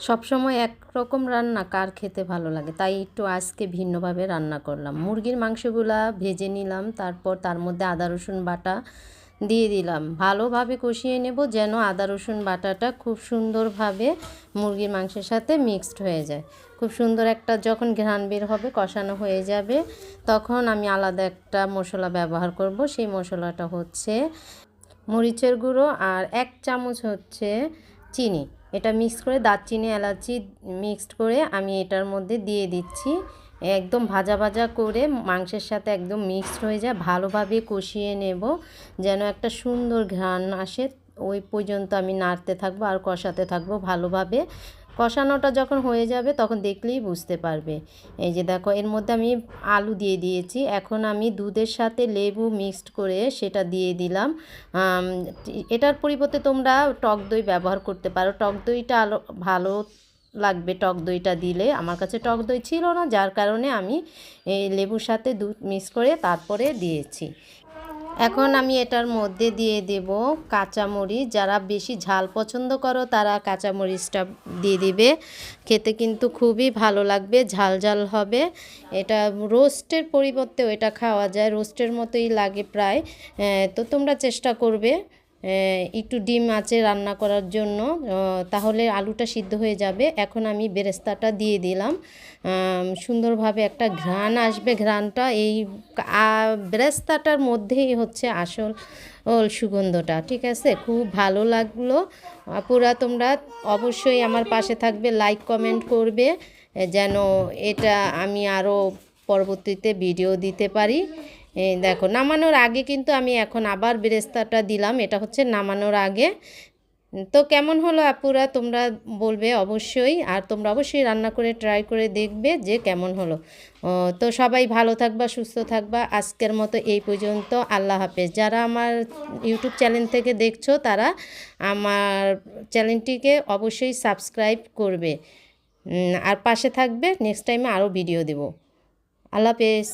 সবসময় একরকম রান্না কার খেতে ভালো লাগে? তাই একটু আজকে ভিন্নভাবে রান্না করলাম। মুরগির মাংসগুলা ভেজে নিলাম তারপর তার মধ্যে আদা রসুন বাটা দিয়ে দিলাম। ভালোভাবে কষিয়ে নেব যেন আদা রসুন বাটাটা খুব সুন্দরভাবে মুরগির মাংসের সাথে মিক্সড হয়ে যায়। খুব সুন্দর একটা যখন ঘ্রাণ বের হবে কষানো হয়ে যাবে তখন আমি আলাদা একটা মশলা ব্যবহার করব। সেই মশলাটা হচ্ছে মরিচের গুঁড়ো আর এক চামচ হচ্ছে চিনি। এটা মিক্স করে দারচিনি, এলাচি মিক্সড করে আমি এটার মধ্যে দিয়ে দিচ্ছি। একদম ভাজা ভাজা করে মাংসের সাথে একদম মিক্সড হয়ে যায়। ভালোভাবে কষিয়ে নেব যেন একটা সুন্দর ঘ্রাণ আসে। ওই পর্যন্ত আমি নাড়তে থাকব আর কষাতে থাকব ভালোভাবে। কষানোটা যখন হয়ে যাবে তখন দেখলেই বুঝতে পারবে। এই যে দেখো, এর মধ্যে আমি আলু দিয়ে দিয়েছি। এখন আমি দুধের সাথে লেবু মিক্সড করে সেটা দিয়ে দিলাম। এটার পরিবর্তে তোমরা টক দই ব্যবহার করতে পারো। টক দইটা আলো ভালো লাগবে টক দইটা দিলে। আমার কাছে টক দই ছিল না, যার কারণে আমি এই লেবুর সাথে দুধ মিক্স করে তারপরে দিয়েছি। এখন আমি এটার মধ্যে দিয়ে দেব কাঁচামরিচ। যারা বেশি ঝাল পছন্দ করো, তারা কাঁচামরিচটা দিয়ে দিবে। খেতে কিন্তু খুবই ভালো লাগবে, ঝাল ঝাল হবে। এটা রোস্টের পরিবর্তেও এটা খাওয়া যায়, রোস্টের মতোই লাগে প্রায়। তো তোমরা চেষ্টা করবে। একটু ডিম আছে রান্না করার জন্য তাহলে আলুটা সিদ্ধ হয়ে যাবে। এখন আমি বেরেস্তাটা দিয়ে দিলাম। সুন্দরভাবে একটা ঘ্রাণ আসবে, ঘ্রাণটা এই বেরেস্তাটার মধ্যেই হচ্ছে আসল সুগন্ধটা, ঠিক আছে? খুব ভালো লাগল। পুরা তোমরা অবশ্যই আমার পাশে থাকবে, লাইক, কমেন্ট করবে যেন এটা আমি আরও পরবর্তীতে ভিডিও দিতে পারি। দেখো, নামানোর আগে কিন্তু আমি এখন আবার বেরেস্তাটা দিলাম, এটা হচ্ছে নামানোর আগে। তো কেমন হলো আপুরা? তোমরা বলবে অবশ্যই, আর তোমরা অবশ্যই রান্না করে ট্রাই করে দেখবে যে কেমন হলো। তো সবাই ভালো থাকবা, সুস্থ থাকবা। আজকের মতো এই পর্যন্ত, আল্লাহ হাফেজ। যারা আমার ইউটিউব চ্যানেল থেকে দেখছ, তারা আমার চ্যানেলটিকে অবশ্যই সাবস্ক্রাইব করবে। আর পাশে থাকবে নেক্সট টাইমে আরও ভিডিও দেব। আল্লাহ হাফেজ।